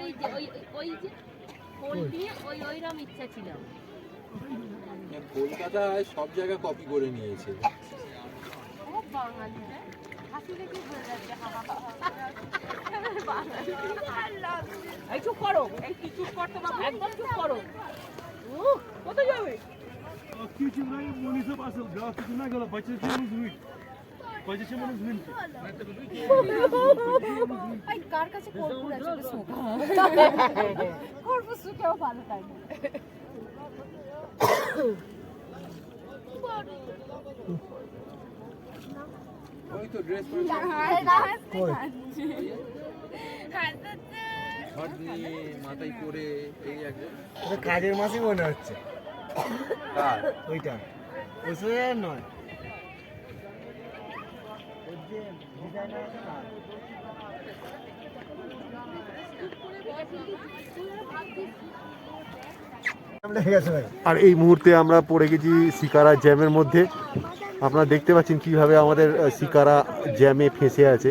ওই যে ওই ওই যে ফুল দিয়ে ওই ওইরকম ইচ্ছা ছিল কলকাতায় সব জায়গা কপি করে নিয়েছে ও বাঙালি রে। হাসি দেখে যাচ্ছে, হা হা হা হা। এই চুপ করো এই কি চুপ করতে বাবু একদম চুপ করো উহ, কোথায় যাবে basıl. Gafet ne kadar bacası mı züğün? Bacası mı züğün? এই কার কাছে কর্পূর আছে? সোকা কর্পূর সুখেও ভালো তাই না। ওই তো ড্রেস পরে মাথায় করে? এই কাজের মাসই মনে হচ্ছে ওইটা নয়। আর এই মুহূর্তে আমরা পড়ে গেছি শিকারা জ্যামের মধ্যে। আপনারা দেখতে পাচ্ছেন কীভাবে আমাদের শিকারা জ্যামে ফেঁসে আছে।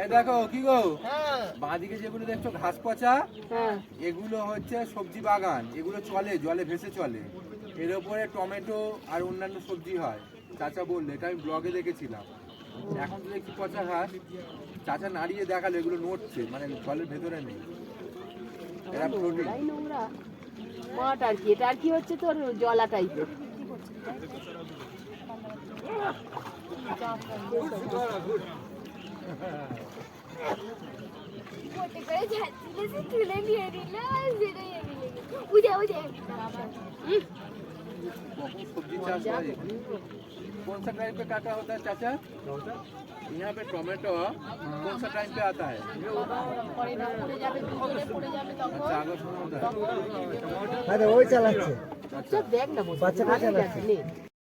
এই দেখো কি গো? হ্যাঁ। বাঁদিকে যেগুলো দেখছ ঘাস পচা হ্যাঁ। এগুলো হচ্ছে সবজি বাগান। এগুলো চলে জলে ভেসে চলে। এর উপরে টমেটো আর অন্যান্য সবজি হয়। চাচা বললে এটা আমি ব্লগে দেখেছিলাম। এখন তো দেখছি পচা ঘাস। চাচা নাড়িয়ে দেখাল এগুলো নড়ছে মানে জলের ভেতরে নেই। এরা প্রোটিন মাঠ আর কি এটা আর কি হচ্ছে তোর জলা টাইপের গুড। कौन सा टाइम पे काटा होता है चाचा यहाँ पे टोमेटो कौन सा टाइम पे आता है পরে না পড়ে যাবে ভিতরে পড়ে যাবে তখন अच्छा आगे सुना होता है আরে ওই চালাচ্ছে চুপ দেখ না বসে বাচ্চাটা ভালো চালাচ্ছে। লাগছে, নে।